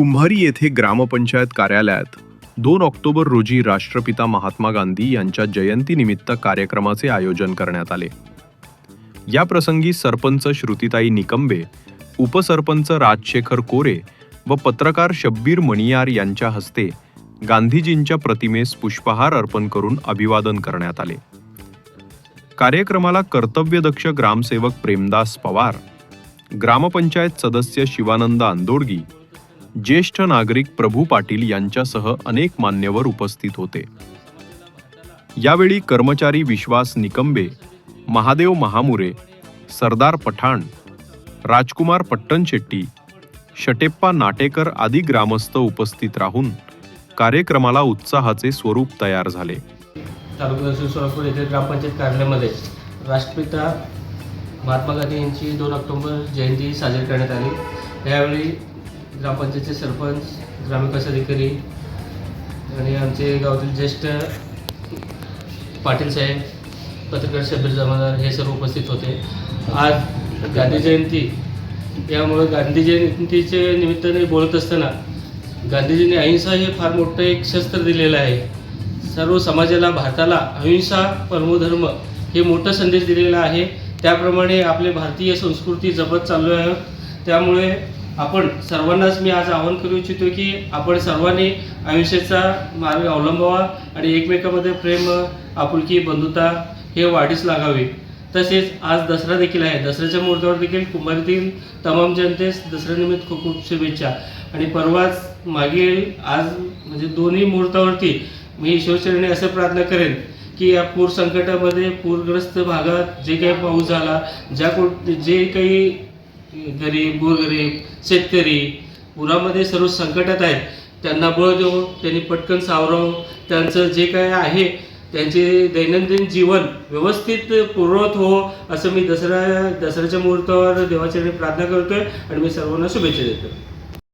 कुंभारी येथे ग्रामपंचायत कार्यालयात दोन ऑक्टोबर रोजी राष्ट्रपिता महात्मा गांधी यांच्या जयंतीनिमित्त कार्यक्रमाचे आयोजन करण्यात आले. या प्रसंगी सरपंच श्रुतिताई निकंबे उपसरपंच राजशेखर कोरे व पत्रकार शब्बीर मणियार यांच्या हस्ते गांधीजींच्या प्रतिमेस पुष्पहार अर्पण करून अभिवादन करण्यात आले. कार्यक्रमाला कर्तव्यदक्ष ग्रामसेवक प्रेमदास पवार ग्रामपंचायत सदस्य शिवानंद आंदोडगी ज्येष्ठ नागरिक प्रभू पाटील यांच्यासह अनेक मान्यवर उपस्थित होते. यावेळी कर्मचारी विश्वास निकंबे महादेव महामुरे सरदार पठाण राजकुमार पट्टणशेट्टी शटेप्पा नाटेकर आदी ग्रामस्थ उपस्थित राहून कार्यक्रमाला उत्साहाचे स्वरूप तयार झाले. तालुका दक्षिण सोलापूर येथील ग्रामपंचायत कार्यालयामध्ये राष्ट्रपिता महात्मा गांधी यांची दोन ऑक्टोंबर जयंती साजरी करण्यात आली. यावेळी ग्रामपंचायतचे सरपंच ग्रामविकास अधिकारी आणि आमचे गावातील ज्येष्ठ पाटील साहेब पत्रकार शबीर जमादार हे सर्व उपस्थित होते. आज गांधी जयंती यामुळं गांधी जयंतीच्या निमित्ताने बोलत असताना गांधीजींनी अहिंसा हे फार मोठं एक शस्त्र दिलेलं आहे. सर्व समाजाला भारताला अहिंसा परमोधर्म हे मोठं संदेश दिलेला आहे. त्याप्रमाणे आपले भारतीय संस्कृती जपत चाललो आहे त्यामुळे आपण सर्वांनाच मी आज आवाहन करू इच्छितो की आपण सर्वांनी अहिंसेचा मार्ग अवलंबावा आणि एकमेकामध्ये प्रेम आपुलकी बंधुता हे वाढीस लागावे. तसेच आज दसरा देखील आहे. दसऱ्याच्या मुहूर्तावर देखील कुंभारीतील तमाम जनतेस दसऱ्यानिमित्त खूप खूप शुभेच्छा. आणि परवाच मागील आज म्हणजे दोन्ही मुहूर्तावरती मी ईश्वरचरणी असं प्रार्थना करेन की या पूर संकटामध्ये पूरग्रस्त भागात जे काही पाऊस झाला ज्या कोण जे काही गरीब गोरगरीब शेतकरी पुरामध्ये सर्व संकटात आहेत. त्यांना बळ देऊन त्यांनी पटकन सावरावं त्यांचं जे काय आहे त्यांचे दैनंदिन जीवन व्यवस्थित पूर्वत हो असं मी दसरा दसऱ्याच्या मुहूर्तावर देवाचरणी प्रार्थना करतोय आणि मी सर्वांना शुभेच्छा देतो